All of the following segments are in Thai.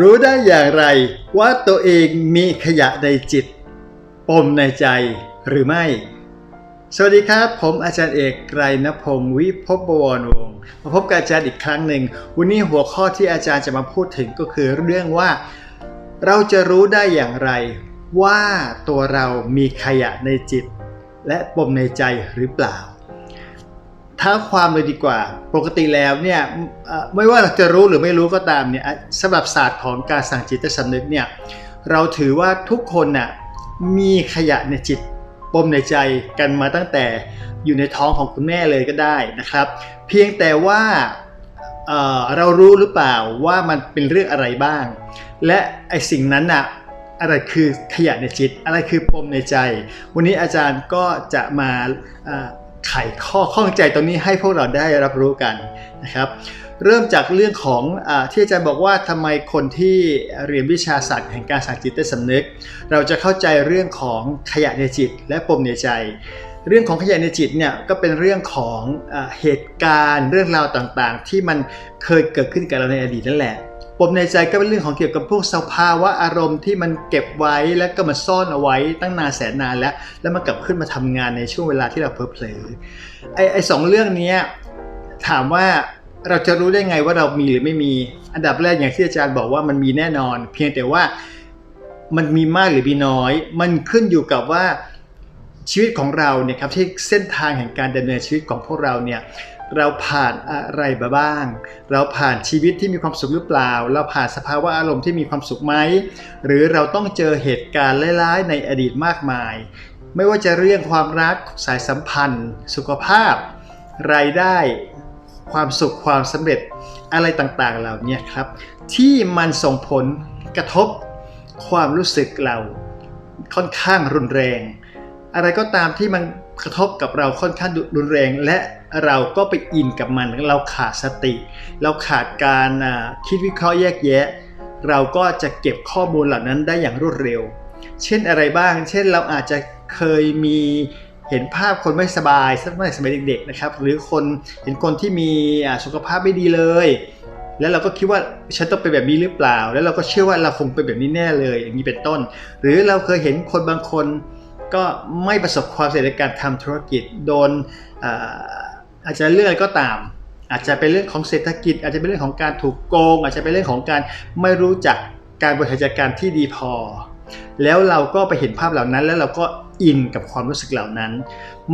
รู้ได้อย่างไรว่าตัวเองมีขยะในจิต ปมในใจหรือไม่ สวัสดีครับ ผมอาจารย์เอกไกรณพงศ์วิภพบวรวงศ์มาพบกับอาจารย์อีกครั้งหนึ่ง วันนี้หัวข้อที่อาจารย์จะมาพูดถึงก็คือเรื่องว่า เราจะรู้ได้อย่างไร ว่าตัวเรามีขยะในจิต และปมในใจหรือเปล่า ท้าความเลยดีกว่า ปกติแล้วเนี่ยไม่ว่าเราจะรู้หรือไม่รู้ก็ตามเนี่ยสำหรับศาสตร์ของการสั่งจิตสำนึกเนี่ยเราถือว่าทุกคนน่ะมีขยะในจิตปมในใจกันมาตั้งแต่อยู่ในท้องของคุณแม่เลยก็ได้นะครับ เพียงแต่ว่าเเรารู้หรือเปล่าว่ามันเป็นเรื่องอะไรบ้าง และไอสิ่งนั้นน่ะอะไรคือขยะในจิต อะไรคือปมในใจ วันนี้อาจารย์ก็จะมา ไขข้อข้องใจตรงนี้ให้พวกเราได้รับรู้กันนะครับ เริ่มจากเรื่องของอที่อาจารย์บอกว่าทำไมคนที่เรียนวิชาศาสตร์แห่งการสังจิตใต้สำนึก เราจะเข้าใจเรื่องของขยะในจิต และปมในใจ เรื่องของขยะในจิตเนี่ยก็เป็นเรื่องของอเหตุการณ์เรื่องราวต่างๆ ที่มันเคยเกิดขึ้นกับเราในอดีตนั่นแหละ มในใจก็เป็นเรื่องของเกี่ยวกับพวกสภาวะอารมณ์ที่มันเก็บไว้แล้วก็มาซ่อนเอาไว้ตั้งนานแสนนานแล้ว แล้วมันกลับขึ้นมาทำงานในช่วงเวลาที่เราเพลอเพลไอ้ไอ้สองเรื่องนี้ถามว่าเราจะรู้ได้ไงว่าเรามีหรือไม่มี อันดับแรกอย่างที่อาจารย์บอกว่ามันมีแน่นอน เพียงแต่ว่ามันมีมากหรือมีน้อย มันขึ้นอยู่กับว่าชีวิตของเราเนี่ยครับที่เส้นทางแห่งการดำเนินชีวิตของพวกเราเนี่ย เราผ่านอะไรมาบ้าง เราผ่านชีวิตที่มีความสุขหรือเปล่า เราผ่านสภาวะอารมณ์ที่มีความสุขไหม หรือเราต้องเจอเหตุการณ์ร้ายๆ ในอดีตมากมาย ไม่ว่าจะเรื่องความรักสายสัมพันธ์ สุขภาพ รายได้ ความสุขความสำเร็จอะไรต่างๆเหล่านี้ครับ ที่มันส่งผลกระทบความรู้สึกเราค่อนข้างรุนแรง อะไรก็ตามที่มันกระทบกับเราค่อนข้างรุนแรงและ เราก็ไปอินกับมัน เราขาดสติ เราขาดการคิดวิเคราะห์แยกแยะ เราก็จะเก็บข้อมูลเหล่านั้นได้อย่างรวดเร็ว เช่นอะไรบ้าง เช่นเราอาจจะเคยมีเห็นภาพคนไม่สบายสักเมื่อสมัยเด็กๆนะครับ หรือคนเห็นคนที่มีสุขภาพไม่ดีเลย แล้วเราก็คิดว่าฉันต้องเป็นแบบนี้หรือเปล่า แล้วเราก็เชื่อว่าเราคงเป็นแบบนี้แน่เลยอย่างนี้เป็นต้น หรือเราเคยเห็นคนบางคนก็ไม่ประสบความสำเร็จในการทำธุรกิจโดน อาจจะเรื่องอะไรก็ตาม อาจจะเป็นเรื่องของเศรษฐกิจ อาจจะเป็นเรื่องของการถูกโกง อาจจะเป็นเรื่องของการไม่รู้จักการบริหารจัดการที่ดีพอ แล้วเราก็ไปเห็นภาพเหล่านั้นแล้วเราก็อินกับความรู้สึกเหล่านั้น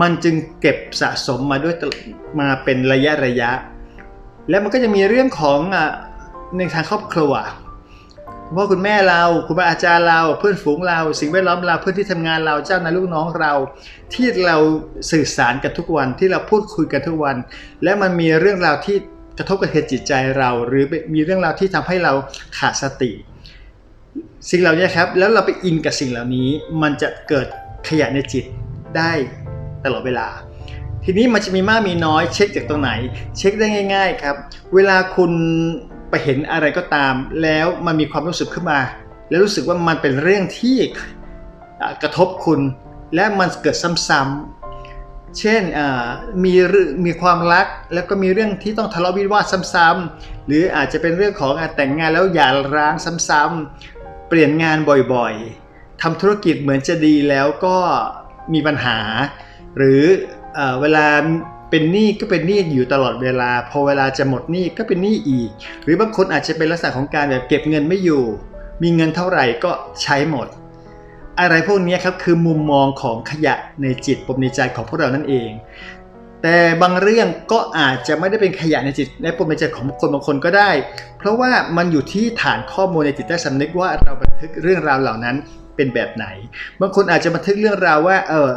มันจึงเก็บสะสมมาด้วยมาเป็นระยะระยะ แล้วมันก็จะมีเรื่องของในทางครอบครัว คุณพ่อคุณแม่เราครูบาอาจารย์เราเพื่อนฝูงเรา สิ่งแวดล้อมเราเพื่อนที่ทำงานเราเจ้านายลูกน้องเรา ที่เราสื่อสารกันทุกวันที่เราพูดคุยกันทุกวัน และมันมีเรื่องราวที่กระทบกระเทือนจิตใจเรา หรือมีเรื่องราวที่ทำให้เราขาดสติ สิ่งเหล่านี้ครับแล้วเราไปอินกับสิ่งเหล่านี้ มันจะเกิดขยะในจิตได้ตลอดเวลา ทีนี้มันจะมีมากมีน้อยเช็คจากตรงไหน เช็คได้ง่าย ๆ ครับ เวลาคุณ ไปเห็นอะไรก็ตาม แล้วมันมีความรู้สึกขึ้นมา แล้วรู้สึกว่ามันเป็นเรื่องที่กระทบคุณ และมันเกิดซ้ำๆ เช่นมีรือมีความรักแล้วก็มีเรื่องที่ต้องทะเลาะวิวาทซ้ำๆ หรืออาจจะเป็นเรื่องของแต่งงานแล้วหย่าร้างซ้ำๆ เปลี่ยนงานบ่อยๆทำธุรกิจเหมือนจะดีแล้วก็มีปัญหา หรืออเวลา เป็นหนี้ก็เป็นหนี้อยู่ตลอดเวลา พอเวลาจะหมดหนี้ก็เป็นหนี้อีก หรือบางคนอาจจะเป็นลักษณะของการแบบเก็บเงินไม่อยู่ มีเงินเท่าไหร่ก็ใช้หมด อะไรพวกนี้ครับคือมุมมองของขยะในจิตปมในใจของพวกเรานั่นเอง แต่บางเรื่องก็อาจจะไม่ได้เป็นขยะในจิตในปมในใจของคนบางคนก็ได้ เพราะว่ามันอยู่ที่ฐานข้อมูลในจิตใต้สำนึกว่าเราบันทึกเรื่องราวเหล่านั้นเป็นแบบไหน บางคนอาจจะบันทึกเรื่องราวว่าเออ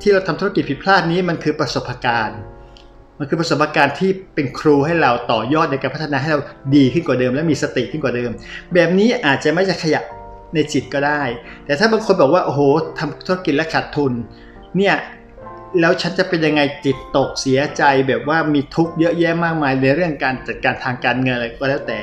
ที่เราทำธุรกิจผิดพลาดนี้มันคือประสบการณ์ มันคือประสบการณ์ที่เป็นครูให้เราต่อยอดในการพัฒนาให้เราดีขึ้นกว่าเดิม และมีสติขึ้นกว่าเดิม แบบนี้อาจจะไม่ใช่ขยะในจิตก็ได้ แต่ถ้าบางคนบอกว่าโอ้โหทำธุรกิจและขาดทุนเนี่ยแล้วฉันจะเป็นยังไงจิตตกเสียใจแบบว่ามีทุกข์เยอะแยะมากมายในเรื่องการจัดการทางการเงินอะไรก็แล้วแต่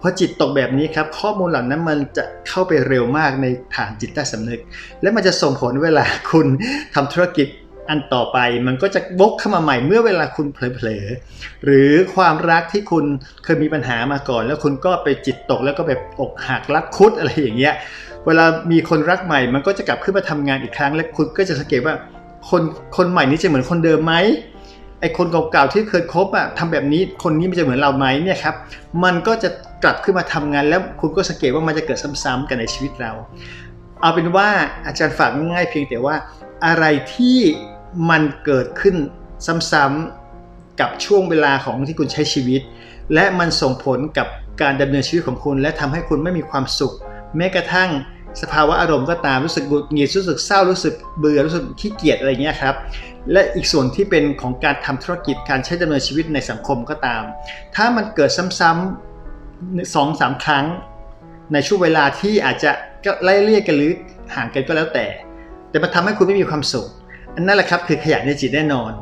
พอจิตตกแบบนี้ครับข้อมูลเหล่านั้นมันจะเข้าไปเร็วมากในฐานจิตใต้สำนึก และมันจะส่งผลเวลาคุณทำธุรกิจ อันต่อไปมันก็จะวกเข้ามาใหม่เมื่อเวลาคุณเผลอๆหรือความรักที่คุณเคยมีปัญหามาก่อน แล้วคุณก็ไปจิตตกแล้วก็แบบอกหักรักคุดอะไรอย่างเงี้ยเวลามีคนรักใหม่ มันก็จะกลับขึ้นมาทำงานอีกครั้ง และคุณก็จะสังเกตว่าคนคนใหม่นี้จะเหมือนคนเดิมไหมไอคนเก่าๆที่เคยคบอะทำแบบนี้คนนี้มันจะเหมือนเราไหมเนี่ยครับมันก็จะกลับขึ้นมาทำงาน แล้วคุณก็สังเกตว่ามันจะเกิดซ้ำๆกันในชีวิตเรา เอาเป็นว่าอาจารย์ฝากง่ายๆเพียงแต่ว่าอะไรที่ มันเกิดขึ้นซ้ำๆกับช่วงเวลาของที่คุณใช้ชีวิต และมันส่งผลกับการดำเนินชีวิตของคุณ และทำให้คุณไม่มีความสุข แม้กระทั่งสภาวะอารมณ์ก็ตามรู้สึกหงุดหงิดรู้สึกเศร้ารู้สึกเบื่อรู้สึกขี้เกียจอะไรเงี้ยครับและอีกส่วนที่เป็นของการทำธุรกิจการใช้ดำเนินชีวิตในสังคมก็ตาม ถ้ามันเกิดซ้ำๆสองสามครั้ง ในช่วงเวลาที่อาจจะไล่เลี่ยกันหรือห่างกันก็แล้วแต่ แต่มันทำให้คุณไม่มีความสุข นั่นแหละครับคือขยะในจิตแน่นอน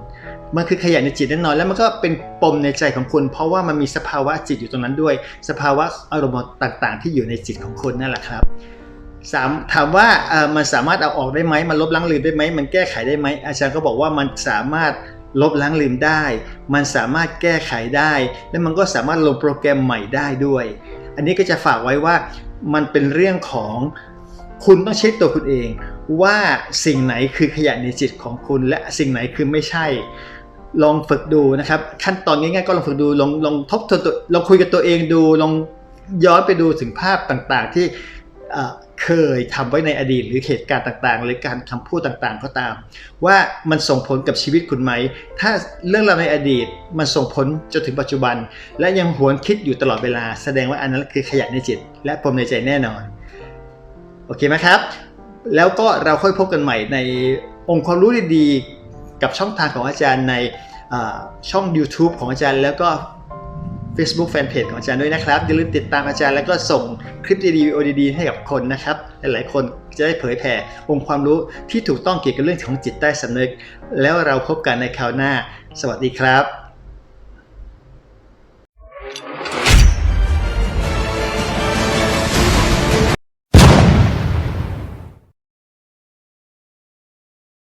มันคือขยะในจิตแน่นอน แล้วมันก็เป็นปมในใจของคุณ เพราะว่ามันมีสภาวะจิตอยู่ตรงนั้นด้วย สภาวะอารมณ์ต่างๆ ที่อยู่ในจิตของคุณนั่นแหละครับสามถามว่ามันสามารถเอาออกได้ไหมมันลบล้างลืมได้ไหมมันแก้ไขได้ไหมอาจารย์ก็บอกว่ามันสามารถลบล้างลืมได้ มันสามารถแก้ไขได้ และมันก็สามารถลงโปรแกรมใหม่ได้ด้วย อันนี้ก็จะฝากไว้ว่ามันเป็นเรื่องของคุณต้องเช็คตัวคุณเอง ว่าสิ่งไหนคือขยะในจิตของคุณ และสิ่งไหนคือไม่ใช่ ลองฝึกดูนะครับ ขั้นตอนง่ายๆก็ลองฝึกดูลองลองทบทวนตัวลองคุยกับตัวเองดูลองย้อนไปดูถึงภาพต่างๆ ที่เคยทำไว้ในอดีตหรือเหตุการณ์ต่างๆ หรือการคำพูดต่างๆ ก็ตาม ว่ามันส่งผลกับชีวิตคุณไหม ถ้าเรื่องราวในอดีตมันส่งผลจนถึงปัจจุบัน และยังหวนคิดอยู่ตลอดเวลา แสดงว่าอันนั้นคือขยะในจิต และปมในใจแน่นอน โอเคไหมครับ แล้วก็เราค่อยพบกันใหม่ในองค์ความรู้ดีๆ กับช่องทางของอาจารย์ในช่อง YouTube ของอาจารย์ แล้วก็ Facebook Fanpage ของอาจารย์ด้วยนะครับ อย่าลืมติดตามอาจารย์แล้วก็ส่งคลิปดีๆวิดีโอดีๆให้กับคนนะครับ หลายๆคนจะได้เผยแผ่องค์ความรู้ที่ถูกต้องเกี่ยวกับเรื่องของจิตใต้สำนึก แล้วเราพบกันในคราวหน้า สวัสดีครับ